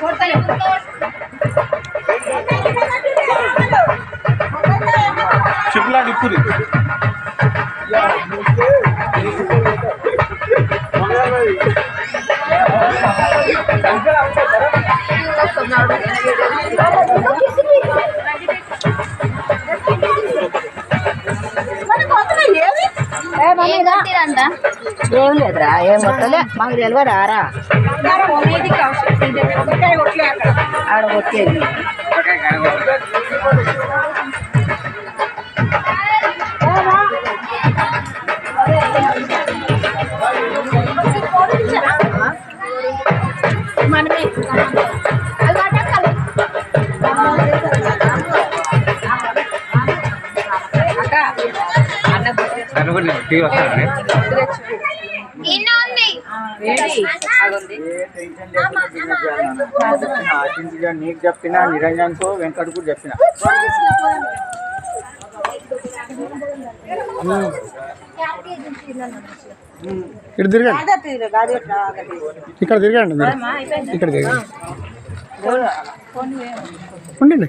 Corta el motor. ఏం లేదురా ఏం కొట్టలే మాకు తెలియదు ఆరా ఆడ కొట్టేది టీ వస్తానండి ఆశించి నీకు చెప్పిన నిరంజన్కు వెంకటకు చెప్పిన ఇటు తిరగండి. ఇక్కడ తిరగండి మీరు. ఇక్కడ తిరగండి. ఉండండి.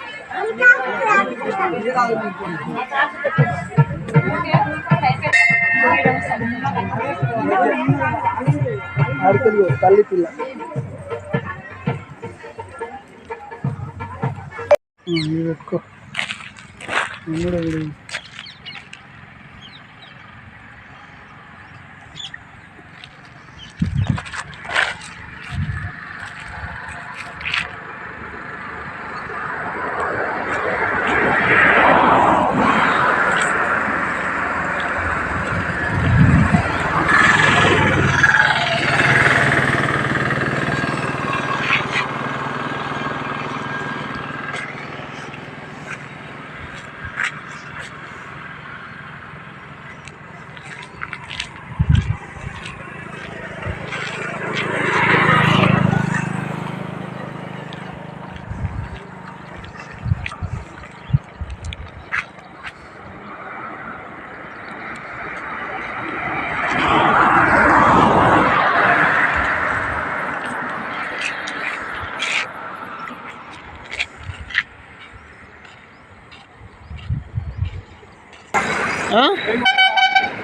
ఇది పెట్టుకో నేను కూడా ఇది.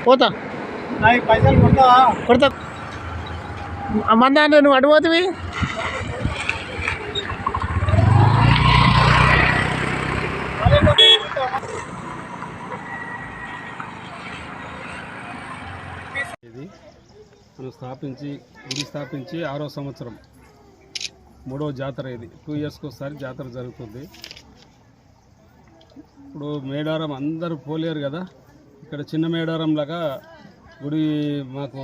పోతా. కొడతా. మందా నువ్వు అడిపోతుంది ఇది మనం స్థాపించి గుడి స్థాపించి ఆరో సంవత్సరం. మూడవ జాతర ఇది. టూ ఇయర్స్కి ఒకసారి జాతర జరుగుతుంది. ఇప్పుడు మేడారం అందరూ పోలేరు కదా. ఇక్కడ చిన్న మేడారం లాగా గుడి మాకు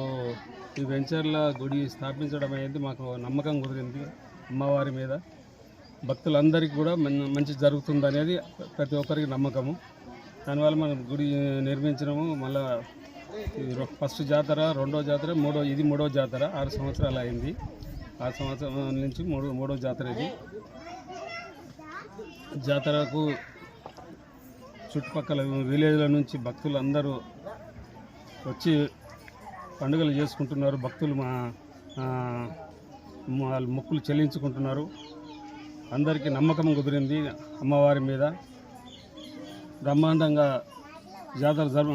ఈ వెంచర్ల గుడి స్థాపించడం అనేది మాకు నమ్మకం కుదిరింది అమ్మవారి మీద. భక్తులందరికీ కూడా మంచి జరుగుతుంది అనేది ప్రతి ఒక్కరికి నమ్మకము. దానివల్ల మనం గుడి నిర్మించడము మళ్ళా ఫస్ట్ జాతర రెండో జాతర మూడో ఇది మూడో జాతర ఆరు సంవత్సరాలు అయింది. ఆరు సంవత్సరం నుంచి మూడో మూడో జాతర ఇది. జాతరకు చుట్టుపక్కల విలేజ్ల నుంచి భక్తులు అందరూ వచ్చి పండుగలు చేసుకుంటున్నారు. భక్తులు మా వాళ్ళు మొక్కులు చెల్లించుకుంటున్నారు. అందరికీ నమ్మకం కుదిరింది అమ్మవారి మీద. బ్రహ్మాండంగా జాతర జరు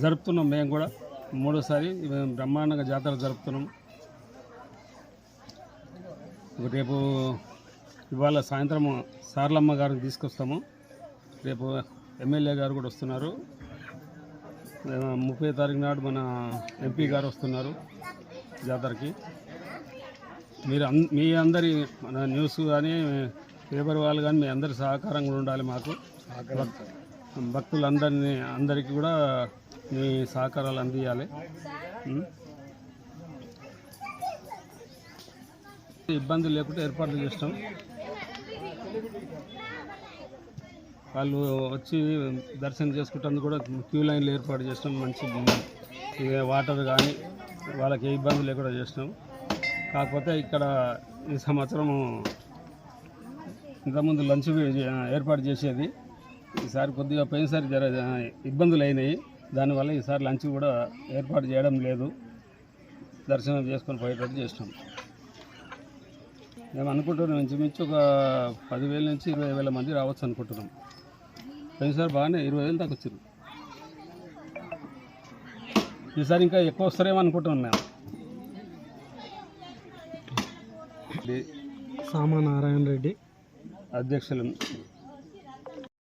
జరుపుతున్నాం మేము కూడా. మూడోసారి మేము బ్రహ్మాండంగా జాతర జరుపుతున్నాం. రేపు ఇవాళ సాయంత్రం సార్లమ్మ గారిని తీసుకొస్తాము. రేపు ఎమ్మెల్యే గారు కూడా వస్తున్నారు. ముప్పై తారీఖు నాడు మన ఎంపీ గారు వస్తున్నారు జాతరకి. మీరు అన్ మీ అందరి మన న్యూస్ కానీ పేపర్ వాళ్ళు కానీ మీ అందరి సహకారం కూడా ఉండాలి మాకు. భక్తులందరినీ అందరికీ కూడా మీ సహకారాలు అందియాలి. ఇబ్బందులు లేకుండా ఏర్పాట్లు చేస్తాం. వాళ్ళు వచ్చి దర్శనం చేసుకుంటానికి కూడా క్యూ లైన్లు ఏర్పాటు చేసినాం మంచి వాటర్ కానీ వాళ్ళకి ఏ ఇబ్బంది లేకుండా చేసినాం. కాకపోతే ఇక్కడ ఈ సంవత్సరము ఇంతకుముందు లంచ్ ఏర్పాటు చేసేది. ఈసారి కొద్దిగా పోయినసారి జర ఇబ్బందులు అయినాయి. దానివల్ల ఈసారి లంచ్ కూడా ఏర్పాటు చేయడం లేదు. దర్శనం చేసుకొని పోయేటట్టు చేసినాం. మేము అనుకుంటున్నాం ఇంచుమించు ఒక పదివేల నుంచి ఇరవై వేల మంది రావచ్చు అనుకుంటున్నాం. పోయినసారి బాగానే ఇరవై వేలు దాకా వచ్చారు ఈసారి ఇంకా ఎక్కువ వస్తారేమో అనుకుంటున్నాం మేము. సామా నారాయణ రెడ్డి. అధ్యక్షులు